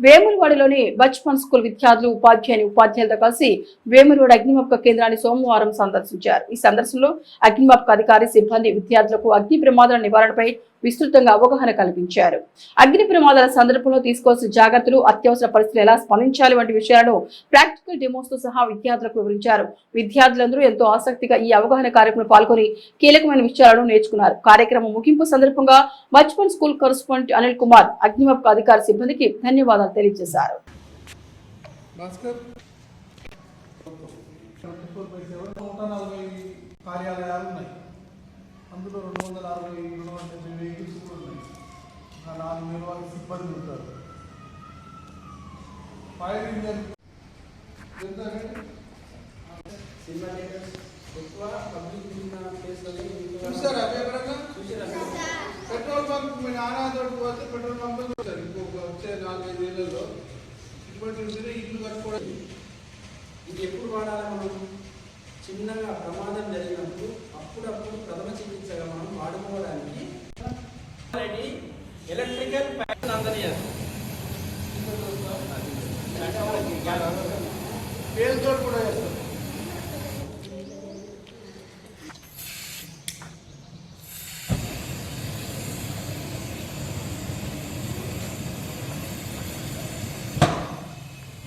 వేములవాడలోని Bachpan school విద్యార్థులు ఉపాధ్యాయుని ఉపాధ్యాయులతో కలిసి వేములవాడ అగ్నిమాపక కేంద్రాన్ని సోమవారం సందర్శించారు. ఈ సందర్శనలో అగ్నిమాపక అధికారి సిబ్బంది విద్యార్థులకు అగ్ని ప్రమాదాల నివారణపై విస్తృతంగా అవగాహన కల్పించారు. అగ్ని ప్రమాదాల సందర్భంలో తీసుకోవాల్సిన జాగ్రత్తలు అత్యవసర పరిస్థితులు ఎలా స్పందించాలి వంటి విషయాలను ప్రాక్టికల్ డెమోస్తో సహా విద్యార్థులకు వివరించారు. విద్యార్థులందరూ ఎంతో ఆసక్తిగా ఈ అవగాహన కార్యక్రమంలో పాల్గొని కీలకమైన విషయాలను నేర్చుకున్నారు. కార్యక్రమం ముగింపు సందర్భంగా బచ్పన్ స్కూల్ కరస్పాండెంట్ అనిల్ కుమార్ అగ్నిమాపక అధికారి సిబ్బందికి ధన్యవాదాలు తెలియజేశారు. కార్యాలయాలు ఉన్నాయి. అందులో రెండు వందల అరవై రెండు వందల డెబ్బై వెహికల్స్ కూడా ఉన్నాయి ఇంకా నాలుగు వేల వరకు సిబ్బంది ఉంటారు ఫైర్ ఇంజన్ ఎంత రేటు? సినిమా థియేటర్స్ ఎక్కువ పబ్లిక్ ఉన్న ప్లేస్లోనే చూసారా ఎప్పుడన్నా పెట్రోల్ బంక్ మీ నాన్నతో పోతే పెట్రోల్ బంక్ చూసారు ఇంకొక వచ్చే నాలుగైదు ఏళ్ళలో ఇటువంటి ఉంటేనే ఇల్లు కట్టుకోవడం ఇది ఎప్పుడు వాడాలి మనం చిన్నగా ప్రమాదం జరిగినప్పుడు అప్పుడప్పుడు ప్రథమ చికిత్సగా మనం వాడుకోవడానికి ఎలక్ట్రికల్ ప్యాటర్న్ అందనియాలి పేరుతో కూడా వేస్తారు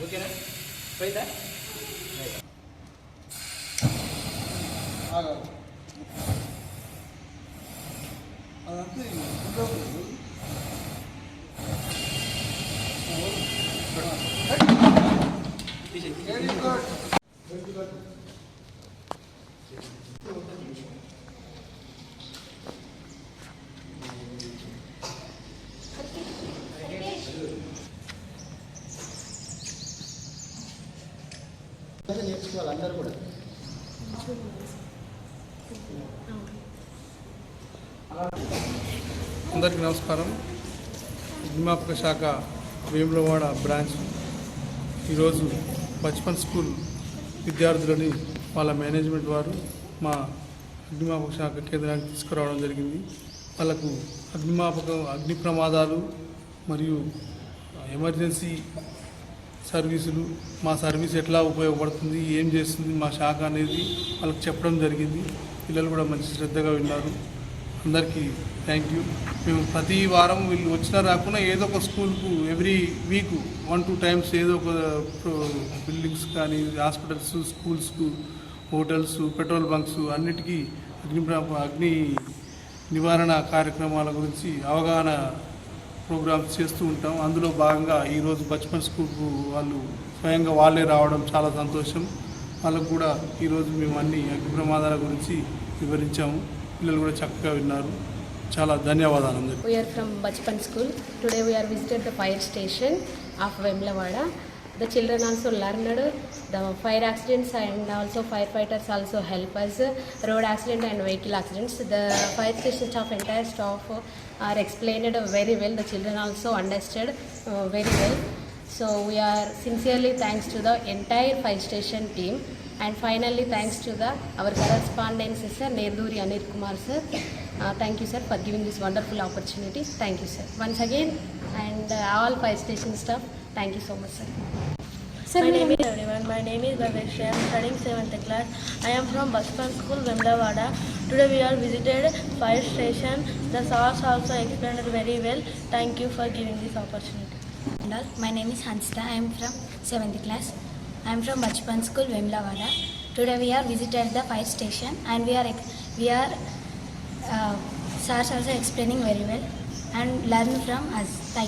ఓకేనా? పోయిందా? ఆగాలి అదంతా ఉండదు తీసేయి. వెరీ గుడ్ వెరీ గుడ్ నేర్చుకోవాలి అందరూ కూడా అందరికీ నమస్కారం. అగ్నిమాపక శాఖ వేములవాడ బ్రాంచ్ ఈరోజు బచ్పన్ స్కూల్ విద్యార్థులని వాళ్ళ మేనేజ్మెంట్ వారు మా అగ్నిమాపక శాఖ కేంద్రానికి తీసుకురావడం జరిగింది. వాళ్ళకు అగ్నిమాపక అగ్ని ప్రమాదాలు మరియు ఎమర్జెన్సీ సర్వీసులు మా సర్వీస్ ఎట్లా ఉపయోగపడుతుంది ఏం చేస్తుంది మా శాఖ అనేది వాళ్ళకి చెప్పడం జరిగింది. పిల్లలు కూడా మంచి శ్రద్ధగా విన్నారు. అందరికీ థ్యాంక్ యూ మేము ప్రతి వారం వీళ్ళు వచ్చినా రాకుండా ఏదో ఒక స్కూల్కు every week one two times ఏదో ఒక బిల్డింగ్స్ కానీ హాస్పిటల్స్ స్కూల్స్కు హోటల్స్ పెట్రోల్ బంక్స్ అన్నిటికీ అగ్ని అగ్ని నివారణ కార్యక్రమాల గురించి అవగాహన ప్రోగ్రామ్స్ చేస్తూ ఉంటాం. అందులో భాగంగా ఈరోజు బచ్పన్ స్కూల్కు వాళ్ళు స్వయంగా వాళ్ళే రావడం చాలా సంతోషం. వాళ్ళకు కూడా ఈరోజు మేము అన్ని అగ్ని ప్రమాదాల గురించి వివరించాము. పిల్లలు కూడా చక్కగా విన్నారు. చాలా ధన్యవాదాలు అందరు we are from Bachpan school today we are visited the fire station of Vemulawada the children also learned the fire accidents and also fire fighters also helpers road accident and vehicle accidents the fire station staff entire staff are explained very well the children also understand very well So we are sincerely thanks to the entire fire station team. And finally, thanks to the our correspondent sir, Nerduri Anil Kumar sir. Uh, thank you, sir, for giving this wonderful opportunity. Thank you, sir. Once again, and uh, all fire station staff, thank you so much, sir. my name is everyone. My name is Bhaveshya. I am studying 7th class. I am from Bachpan School, Vemlavada. Today we are visited fire station. The stars also explained very well. Thank you for giving this opportunity. All. My name is Hansita. I am from 7th class. I am from Bachpan School, Vemlavada. Today we are visited the fire station and we are we are uh, SARS also explaining very well and learn from us. Thank